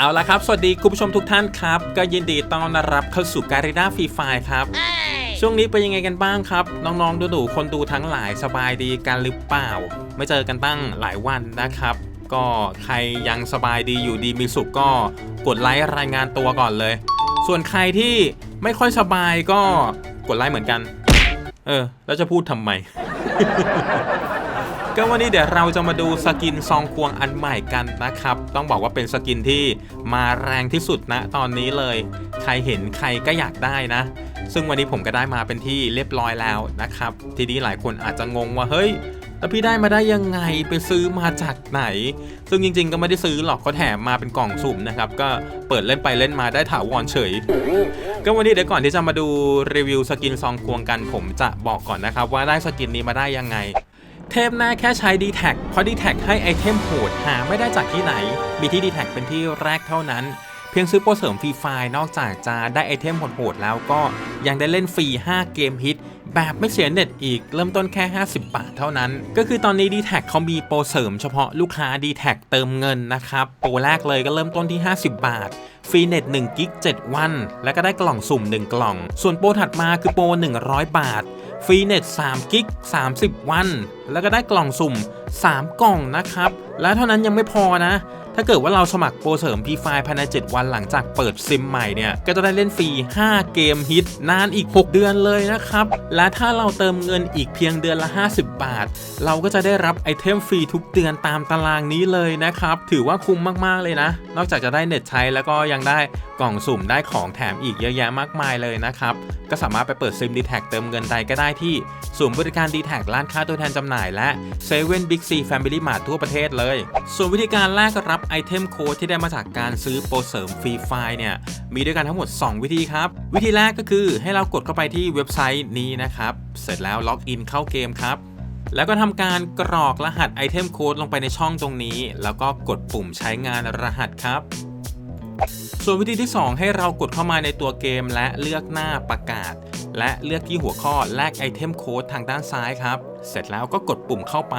เอาละครับ สวัสดีคุณผู้ชมทุกท่านครับ ก็ยินดีต้อนรับเข้าสู่การีนาฟรีไฟครับ ช่วงนี้เป็นยังไงกันบ้างครับ น้องๆดูๆคนดูทั้งหลายสบายดีกันหรือเปล่า ไม่เจอกันตั้งหลายวันนะครับ ก็ใครยังสบายดีอยู่ดีมีสุขก็กดไลค์รายงานตัวก่อนเลย ส่วนใครที่ไม่ค่อยสบายก็กดไลค์เหมือนกัน เออ แล้วจะพูดทำไม ก็วันนี้เดี๋ยวเราจะมาดูสกินซองควงอันใหม่กันนะครับ ต้องบอกว่าเป็นสกินที่มาแรงที่สุดนะตอนนี้เลย ใครเห็นใครก็อยากได้นะ ซึ่งวันนี้ผมก็ได้มาเป็นที่เรียบร้อยแล้วนะครับ ทีนี้หลายคนอาจจะงงว่าเฮ้ยแล้วพี่ได้มาได้ยังไงไปซื้อมาจากไหน ซึ่งจริงๆ ก็ไม่ได้ซื้อหรอกเขาแถมมาเป็นกล่องสุ่มนะครับ ก็เปิดเล่นไปเล่นมาได้ถาวรเฉย ก็วันนี้เดี๋ยวก่อนที่จะมาดูรีวิวสกินซองควงกันผมจะบอกก่อนนะครับว่าได้สกินนี้มาได้ยังไง เทพหน้าแค่ใช้ d t แทเพราะ d t แทให้ไอเทมโหดหาไม่ได้จากที่ไหน มีที่ d t แทเป็นที่แรกเท่านั้น เพียงซื้อโปรเสริมฟรีไฟล์นอกจากจะได้ไอเทมโหดๆแล้วก็ยังได้เล่นฟรี 5 เกมฮิต แบบไม่เสียเน็ตอีกเริ่มต้นแค่ 50 บาทเท่านั้น ก็คือตอนนี้ d t แทเขามีโปรเสริมเฉพาะลูกค้า d t แทเติมเงินนะครับ โปรแรกเลยก็เริ่มต้นที่ 50 บาทฟรีเน็ต1กิก7วัน แล้วก็ได้กล่องสุ่ม 1 กล่อง ส่วนโปรถัดมาคือโปร 100 บาท ฟรีเน็ต3กิก30 วัน แล้วก็ได้กล่องสุ่ม 3 กล่องนะครับ และเท่านั้นยังไม่พอนะ ถ้าเกิดว่าเราสมัครโปรเสริม P5 ภายใน 7 วันหลังจากเปิดซิมใหม่เนี่ย ก็จะได้เล่นฟรี 5 เกมฮิต นานอีก 6 เดือนเลยนะครับ และถ้าเราเติมเงินอีกเพียงเดือนละ 50 บาท เราก็จะได้รับไอเทมฟรีทุกเดือนตามตารางนี้เลยนะครับ ถือว่าคุ้มมากๆเลยนะ นอกจากจะได้เน็ตใช้แล้วก็ยังได้กล่องสุ่มได้ของแถมอีกเยอะแยะมากมายเลยนะครับ ก็สามารถไปเปิดซิม d t แท็เติมเงินใดก็ได้ที่ศูนย์บริการ d t แท็ร้านค้าตัวแทนจำหน่ายและ7 e เ e ่ Big C Family Mart ทั่วประเทศเลย ส่วนวิธีการแลกรับไอเทมโค้ดที่ได้มาจากการซื้อโปรเสริมฟรีไฟล์เนี่ย มีด้วยกันทั้งหมด 2 วิธีครับ วิธีแรกก็คือให้เรากดเข้าไปที่เว็บไซต์นี้นะครับ เสร็จแล้วล็อกอินเข้าเกมครับ แล้วก็ทำการกรอกรหัสไอเทมโค้ดลงไปในช่องตรงนี้ แล้วก็กดปุ่มใช้งานรหัสครับส่วนวิธีที่ 2 ให้เรากดเข้ามาในตัวเกม และเลือกหน้าประกาศ และเลือกที่หัวข้อแลกไอเทมโค้ดทางด้านซ้ายครับ เสร็จแล้วก็กดปุ่มเข้าไป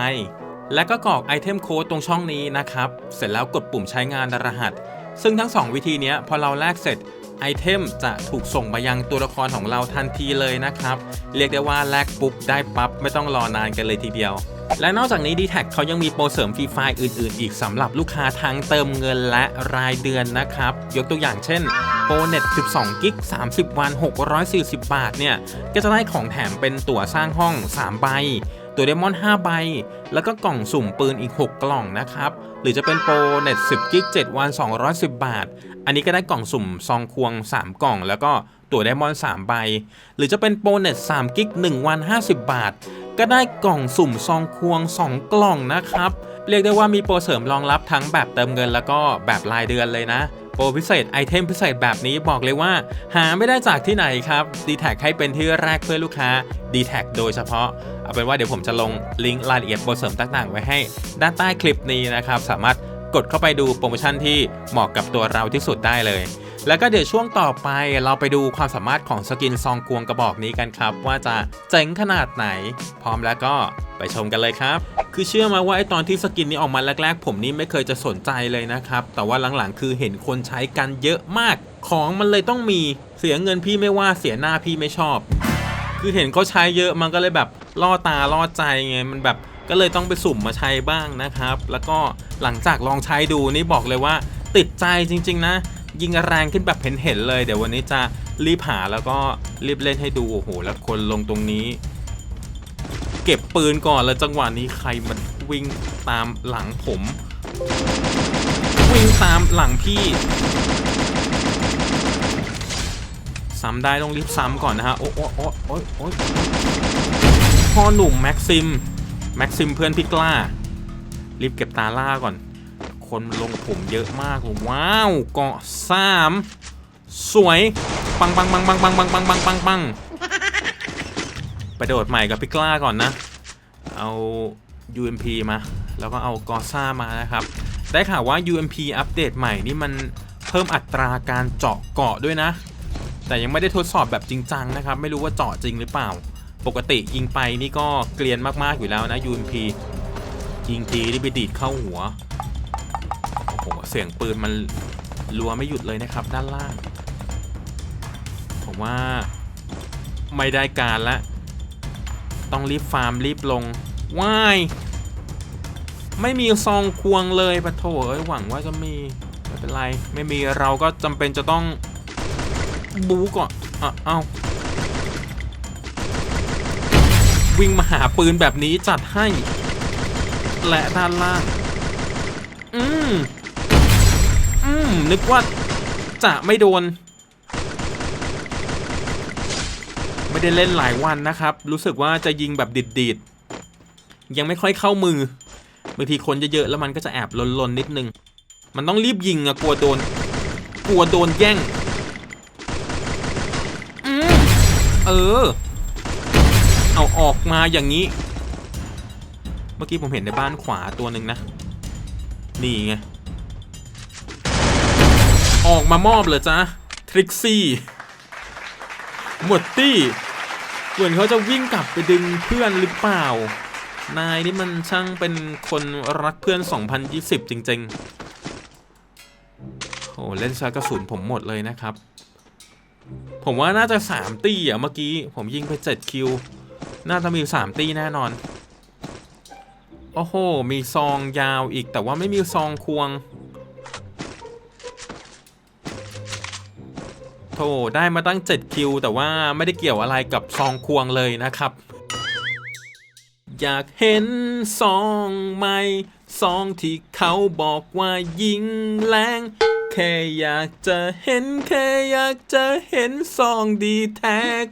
และก็กรอกไอเทมโค้ดตรงช่องนี้นะครับ เสร็จแล้วกดปุ่มใช้งานรหัส ซึ่งทั้ง 2 วิธีนี้พอเราแลกเสร็จไอเทมจะถูกส่งมายังตัวละครของเราทันทีเลยนะครับ เรียกได้ว่าแลกปุ๊บได้ปั๊บไม่ต้องรอนานกันเลยทีเดียว และนอกจากนี้ d t แทเขายังมีโปรเสริมฟรีไฟล์อื่นๆ อีกสำหรับลูกค้าทั้งเติมเงินและรายเดือนนะครับ ยกตัวอย่างเช่นโปรเน็ต 12 กิก 30 วัน 640 บาทเนี่ย ก็จะได้ของแถมเป็นตั๋วสร้างห้อง 3 ใบ ตัวเดมอน 5 ใบ แล้วก็กล่องสุ่มปืนอีก 6 กล่องนะครับ หรือจะเป็นโปรเน็ต10กิก7วัน 210 บาท อันนี้ก็ได้กล่องสุ่มซองควง 3 กล่อง แล้วก็ตัวไดมอนด์3ใบ หรือจะเป็นโปรเน็ต3กิก1วัน 50 บาท ก็ได้กล่องสุ่มซองควง 2 กล่องนะครับ เรียกได้ว่ามีโปรเสริมรองรับทั้งแบบเติมเงิน แล้วก็แบบรายเดือนเลยนะโปรพิเศษไอเทมพิเศษแบบนี้บอกเลยว่า หาไม่ได้จากที่ไหนครับ d t แทให้เป็นที่แรกเพื่อลูกค้า d t แทโดยเฉพาะ เอาเป็นว่าเดี๋ยวผมจะลงลิงก์รายละเอียดโปรเสริมต่างๆ ไว้ให้ด้านใต้คลิปนี้นะครับ สามารถกดเข้าไปดูโปรโมชั่นที่เหมาะกับตัวเราที่สุดได้เลย แล้วก็เดี๋ยวช่วงต่อไปเราไปดูความสามารถของสกินซองควงกระบอกนี้กันครับ ว่าจะเจ๋งขนาดไหน พร้อมแล้วก็ไปชมกันเลยครับ คือเชื่อมาว่าไอตอนที่สกินนี้ออกมาแรก ๆ ผมนี่ไม่เคยจะสนใจเลยนะครับ แต่ว่าหลังๆ คือเห็นคนใช้กันเยอะมาก ของมันเลยต้องมีเสียเงินพี่ไม่ว่าเสียหน้าพี่ไม่ชอบ คือเห็นเขาใช้เยอะมันก็เลยแบบล่อตาล่อใจไงมันแบบก็เลยต้องไปสุ่มมาใช้บ้างนะครับ แล้วก็หลังจากลองใช้ดูนี่บอกเลยว่า ติดใจจริง ๆ นะ ยิงแรงขึ้นแบบเห็นๆเลย เดี๋ยววันนี้จะรีบหาแล้วก็รีบเล่นให้ดูโอ้โหแล้วคนลงตรงนี้ เก็บปืนก่อนแล้วจังหวะนี้ใครมันวิ่งตามหลังผม วิ่งตามหลังพี่ ซ้ำได้ต้องรีบซ้ำก่อนนะฮะโอ้โอ้โอ้โอ้โอ้พ่อหนุ่มแม็กซิมแม็กซิมเพื่อนพี่กล้า รีบเก็บตาล่าก่อน คนลงผมเยอะมากว้าวเกาะสามสวยปังปังปังปังปังปังปังปังปังปังไปโดดใหม่กับพี่กล้าก่อนนะ เอา UMP มา แล้วก็เอากอซ่ามานะครับ ได้ข่าวว่า UMP อัปเดตใหม่นี่มันเพิ่มอัตราการเจาะเกาะด้วยนะ แต่ยังไม่ได้ทดสอบแบบจริงจังนะครับ ไม่รู้ว่าเจาะจริงหรือเปล่า ปกติยิงไปนี่ก็เกลียนมากๆอยู่แล้วนะ UMP ยิงทีนี่ไปดีดเข้าหัว โอ้โห เสียงปืนมันรัวไม่หยุดเลยนะครับ ด้านล่าง ผมว่าไม่ได้การละ ต้องรีบฟาร์มรีบลงว้ายไม่มีซองควงเลยปะโถเอ้ยหวังว่าจะมี ไม่เป็นไร ไม่มีเราก็จำเป็นจะต้อง บูก่อนอะเอ้าวิ่งมาหาปืนแบบนี้จัดให้ และด้านล่าง อืม อืม นึกว่าจะไม่โดน ไม่ได้เล่นหลายวันนะครับ รู้สึกว่าจะยิงแบบดิดๆ ยังไม่ค่อยเข้ามือบางทีคนเยอะๆแล้วมันก็จะแอบลนๆนิดนึง มันต้องรีบยิงอะกลัวโดน กลัวโดนแย่ง อืม เออ เอาออกมาอย่างนี้ เมื่อกี้ผมเห็นในบ้านขวาตัวหนึ่งนะ นี่ไง ออกมามอบเลยจ้ะทริกซี่หมดตี้เหมือนเขาจะวิ่งกลับไปดึงเพื่อนหรือเปล่า นายนี่มันช่างเป็นคนรักเพื่อน 2020 จริง ๆ โอ้เล่นชากระสุนผมหมดเลยนะครับ ผมว่าน่าจะ3ตีอะเมื่อกี้ ผมยิงไป7คิว น่าจะมี3ตีแน่นอน โอ้โห มีซองยาวอีกแต่ว่าไม่มีซองควงโธ่ได้มาตั้ง7คิว แต่ว่าไม่ได้เกี่ยวอะไรกับซองควงเลยนะครับ อยากเห็นซองไหมซองที่เขาบอกว่ายิงแรง ค่อยากจะเห็น แค่อยากจะเห็นซองดีแท็ก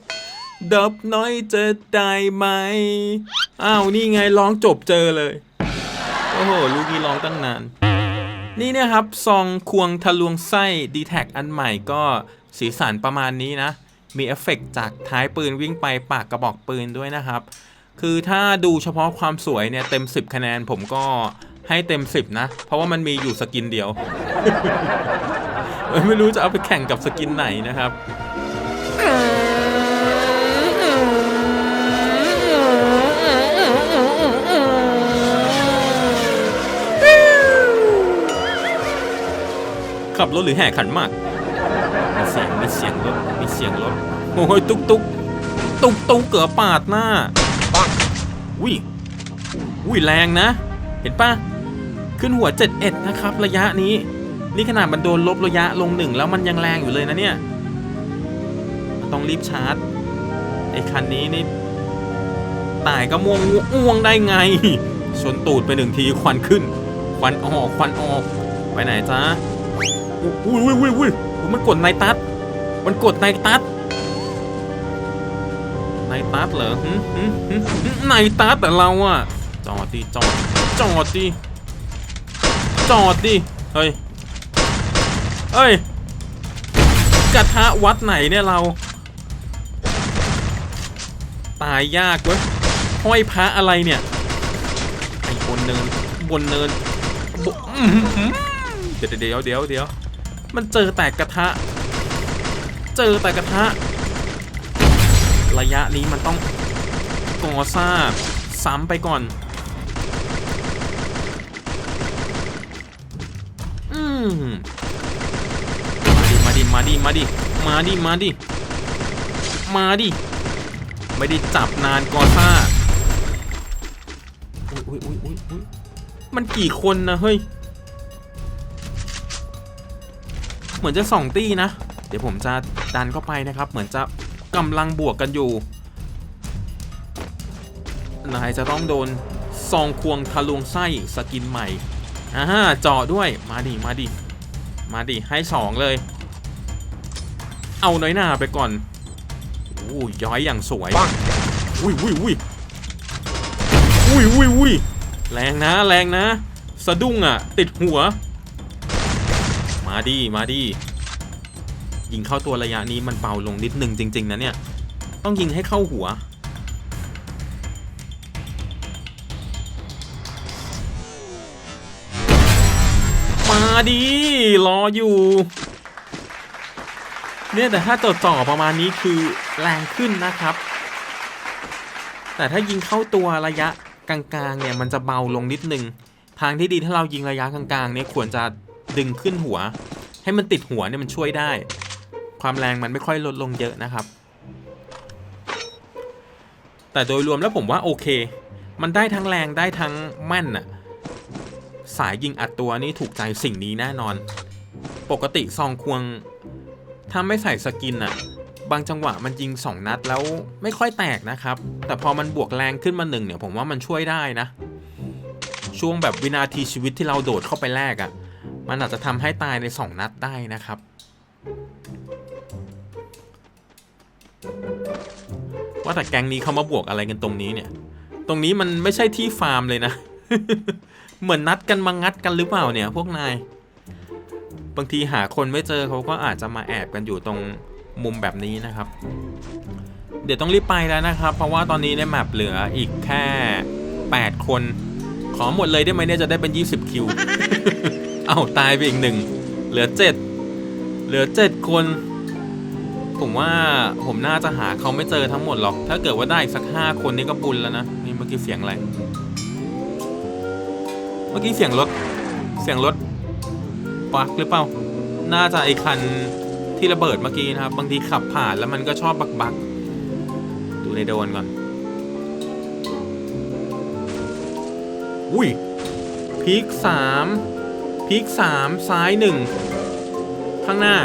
ดับน้อยจะได้ไหม อ้าวนี่ไงร้องจบเจอเลย โอ้โห ลูกนี้ร้องตั้งนาน นี่เนี่ยครับ ซองควงทะลวงไส้ d t แท็อันใหม่ก็สีสันประมาณนี้นะ มีเอฟเฟกต์จากท้ายปืนวิ่งไปปากกระบอกปืนด้วยนะครับ คือถ้าดูเฉพาะความสวยเนี่ย เต็ม 10 คะแนนผมก็ ให้เต็ม10นะ เพราะว่ามันมีอยู่สกินเดียว ไม่รู้จะเอาไปแข่งกับสกินไหนนะครับขับรถหรือแห่ขันหมากมีเสียงมีเสียงรถมีเสียงรถโอ้ยตุกตุกตุกตุกเกือบปาดหน้าอุ้ยอุ้ยแรงนะ เห็นปะ ขึ้นหัว 71 นะครับ ระยะนี้ นี่ขนาดมันโดนลบระยะลงหนึ่งแล้วมันยังแรงอยู่เลยนะเนี่ย ต้องรีบชาร์จ ไอ้คันนี้นี่ตายก็ม่วงอ้วงได้ไง ชนตูดไปหนึ่งทีควันขึ้น ควันออกควันออก ไปไหนจ๊ะอุ้ยอุ้ยอุ้ยอุ้ยมันกดในตัด มันกดในตัดในตัดเหรอหึหึหึหึในตัดแต่เราอะจอดดิจอดจอดดิ จอดดิ เฮ้ย เฮ้ย กระทะวัดไหนเนี่ยเรา ตายยากเว้ย ห้อยพระอะไรเนี่ย ไอ้บนเนิน บนเนิน เดี๋ยวเดี๋ยวเดี๋ยวเดี๋ยว มันเจอแต่กระทะ เจอแต่กระทะ ระยะนี้มันต้องกอซ่าซ้ำไปก่อน อื มมาดิมาดิมาดิมาดิมาดิมาดิ ไม่ได้จับนานกอซ่าอุ้ยอุ้ยอุ้ยอุ้ยอุ้ยมันกี่คนนะเฮ้ย เหมือนจะสองตี้นะ เดี๋ยวผมจะดันเข้าไปนะครับ เหมือนจะกำลังบวกกันอยู่ นายจะต้องโดนซองควงทะลวงไส้สกินใหม่ อ่าฮะเจาะด้วยมาดิมาดิมาดิให้สองเลย เอาน้อยหน้าไปก่อนอู้ย้อยอย่างสวยอุ้ยอุ้ยอุ้ยอุ้ยอุ้ยอุ้ยแรงนะแรงนะ สะดุ้งอะ ติดหัว มาดิมาดิยิงเข้าตัวระยะนี้มันเบาลงนิดนึงจริง ๆนะเนี่ย ต้องยิงให้เข้าหัว ดิรออยู่ เนี่ยแต่ถ้าจดจ่อประมาณนี้คือแรงขึ้นนะครับ แต่ถ้ายิงเข้าตัวระยะกลางๆเนี่ยมันจะเบาลงนิดนึง ทางที่ดีถ้าเรายิงระยะกลางๆเนี่ยควรจะดึงขึ้นหัว ให้มันติดหัวเนี่ยมันช่วยได้ ความแรงมันไม่ค่อยลดลงเยอะนะครับ แต่โดยรวมแล้วผมว่าโอเค มันได้ทั้งแรงได้ทั้งแม่นอะ สายยิงอัดตัวนี่ถูกใจสิ่งนี้แน่นอน ปกติซองควง ถ้าไม่ใส่สกินอะบางจังหวะมันยิง 2 นัดแล้วไม่ค่อยแตกนะครับ แต่พอมันบวกแรงขึ้นมาหนึ่งเนี่ยผมว่ามันช่วยได้นะ ช่วงแบบวินาทีชีวิตที่เราโดดเข้าไปแรกอะมันอาจจะทำให้ตายใน 2 นัดได้นะครับ ว่าแต่แกงนี้เขามาบวกอะไรกันตรงนี้เนี่ย ตรงนี้มันไม่ใช่ที่ฟาร์มเลยนะ เหมือนนัดกันมางัดกันหรือเปล่าเนี่ย พวกนาย บางทีหาคนไม่เจอเขาก็อาจจะมาแอบกันอยู่ตรงมุมแบบนี้นะครับ เดี๋ยวต้องรีบไปแล้วนะครับ เพราะว่าตอนนี้ในแมปเหลืออีกแค่ 8 คน ขอหมดเลยได้ไหมเนี่ยจะได้เป็น 20 คิว เอาตายไปอีกหนึ่งเหลือ 7 เหลือ 7 คน ผมว่าผมน่าจะหาเขาไม่เจอทั้งหมดหรอก ถ้าเกิดว่าได้อีกสัก 5 คนนี่ก็บุญแล้วนะ นี่เมื่อกี้เสียงอะไร เมื่อกี้เสียงรถ เสียงรถปักหรือเปล่า น่าจะไอคันที่ระเบิดเมื่อกี้นะครับ บางทีขับผ่านแล้วมันก็ชอบบักบักดูในโดนก่อน อุ้ยพีคสามพีคสามซ้ายหนึ่งข้างหน้า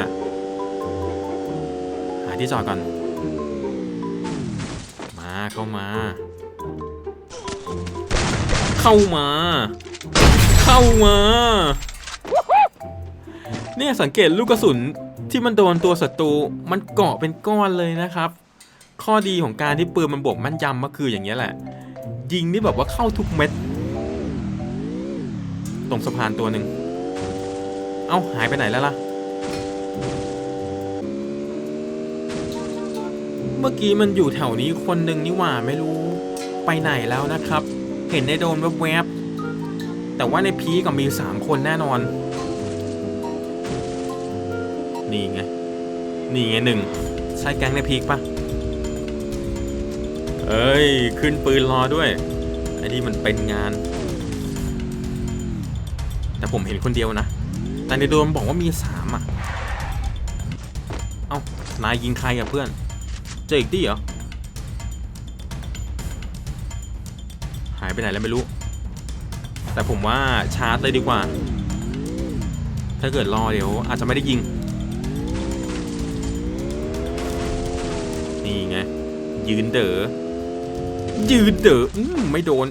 หาที่จอดก่อน มาเข้ามา เข้ามา เข้ามา เนี่ยสังเกตลูกกระสุนที่มันโดนตัวศัตรูมันเกาะเป็นก้อนเลยนะครับ ข้อดีของการที่ปืนมันบวกมั่นยำก็คืออย่างเงี้ยแหละ ยิงนี่แบบว่าเข้าทุกเม็ด ตรงสะพานตัวหนึ่ง เอ้าหายไปไหนแล้วล่ะ เมื่อกี้มันอยู่แถวนี้คนหนึ่งนี่หว่าไม่รู้ไปไหนแล้วนะครับ เห็นในโดนแวบๆ แต่ว่าในพีก็มี 3 คนแน่นอน นี่ไง นี่ไงหนึ่งใช่แก๊งในพีกปะเอ้ย ขึ้นปืนรอด้วย ไอ้นี่มันเป็นงาน แต่ผมเห็นคนเดียวนะ แต่ในโดนบอกว่ามีสามอะ เอ้านายยิงใครอะเพื่อน เจออีกที่เหรอ หายไปไหนแล้วไม่รู้ แต่ผมว่าชาร์จเลยดีกว่า ถ้าเกิดรอเดี๋ยวอาจจะไม่ได้ยิง นี่ไง ยืนเด๋อยืนเด๋ออืมไม่โดน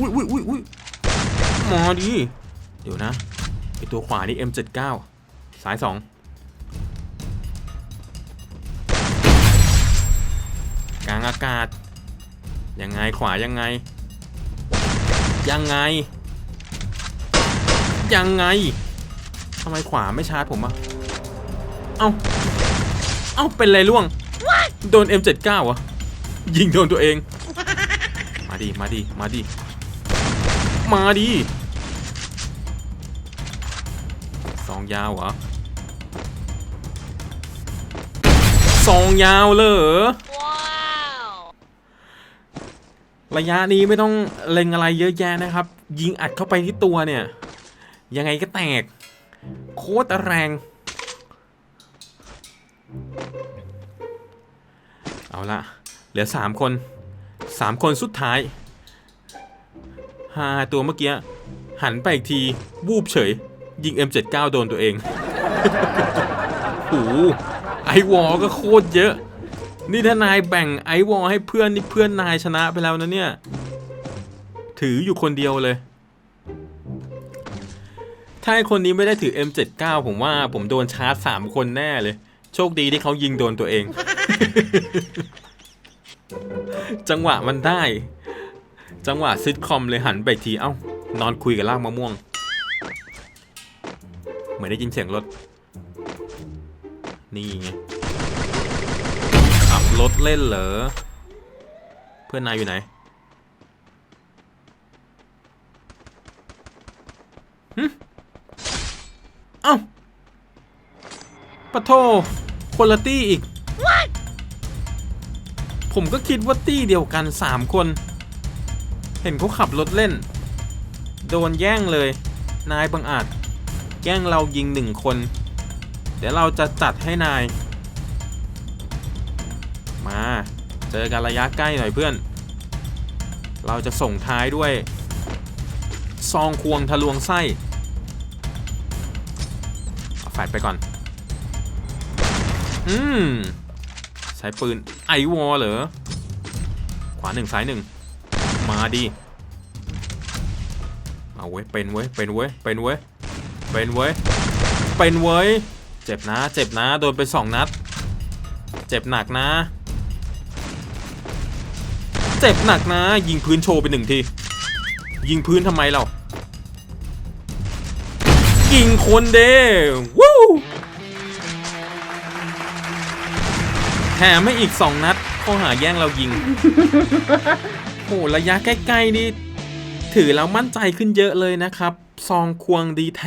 อุ้ยอุ้ยอุ้ยอุ้ยมาดิเดี๋ยวนะไอตัวขวานี่ M79 สายสองกลางอากาศ ยังไงขวายังไง ยังไง ยังไงทำไมขวาไม่ชาร์จผมอะเอ้า เอ้า เป็นไรล่วง โดน M79 เหรอยิงโดนตัวเอง มาดิ มาดิ มาดิ มาดิซองยาวเหรอซองยาวเลยเหรอ Wow! ระยะนี้ไม่ต้องเล็งอะไรเยอะแยะนะครับ ยิงอัดเข้าไปที่ตัวเนี่ย ยังไงก็แตก โคตรแรง เอาละเหลือ 3 คน 3 คนสุดท้ายหาตัวเมื่อกี้ หันไปอีกทีวูบเฉย ยิง M79 โดนตัวเองโอ้ไอวอลก็โคตรเยอะ นี่ถ้านายแบ่งไอวอลให้เพื่อนนี่เพื่อนนายชนะไปแล้วนะเนี่ย ถืออยู่คนเดียวเลย ถ้าไอคนนี้ไม่ได้ถือ M79 ผมว่าผมโดนชาร์จ3คนแน่เลย โชคดีที่เขายิงโดนตัวเอง จังหวะมันได้ จังหวะซิทคอมเลยหันไปทีเอ้านอนคุยกับลากมะม่วง เหมือนได้ยินเสียงรถ นี่ไง รถเล่นเหรอ เพื่อนนายอยู่ไหน หึ เอ้าปะโทคนละตี้อีก ผมก็คิดว่าตี้เดียวกัน 3 คน เห็นเขาขับรถเล่น โดนแย่งเลย นายบังอาจแกล้งเรายิงหนึ่งคน เดี๋ยวเราจะจัดให้นาย เจอกันระยะใกล้หน่อยเพื่อน เราจะส่งท้ายด้วย ซองควงทะลวงไส้เอาแฟดไปก่อน อืม ใช้ปืนไอวอลเหรอ ขวาหนึ่งซ้ายหนึ่ง มาดี เอาเว้ย เป็นเว้ย เป็นเว้ย เป็นเว้ย เป็นเว้ย เป็นเว้ย เจ็บนะ เจ็บนะ โดนไปสองนัด เจ็บหนักนะ เจ็บหนักนะ ยิงพื้นโชว์ไปหนึ่งที ยิงพื้นทำไมเรา ยิงคนเด้วู้แถมไม่อีก2นัดข้อหาแย่งเรายิง โอ้ระยะใกล้ ๆ นี่ ถือแล้วมั่นใจขึ้นเยอะเลยนะครับ ซองควง d t แท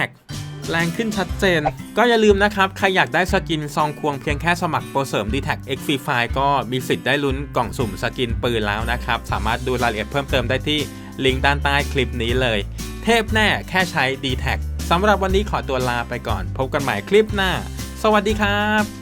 แรงขึ้นชัดเจน ก็อย่าลืมนะครับ ใครอยากได้สกินซองควงเพียงแค่สมัครโปรเสริม d t แท X Free Fire ก็มีสิทธิ์ได้ลุ้นกล่องสุ่มสกินปืนแล้วนะครับ สามารถดูรายละเอียดเพิ่มเติมได้ที่ลิงก์ด้านใต้คลิปนี้เลย เทพแน่แค่ใช้ d t แทสำหรับวันนี้ขอตัวลาไปก่อน พบกันใหม่คลิปหน้า สวัสดีครับ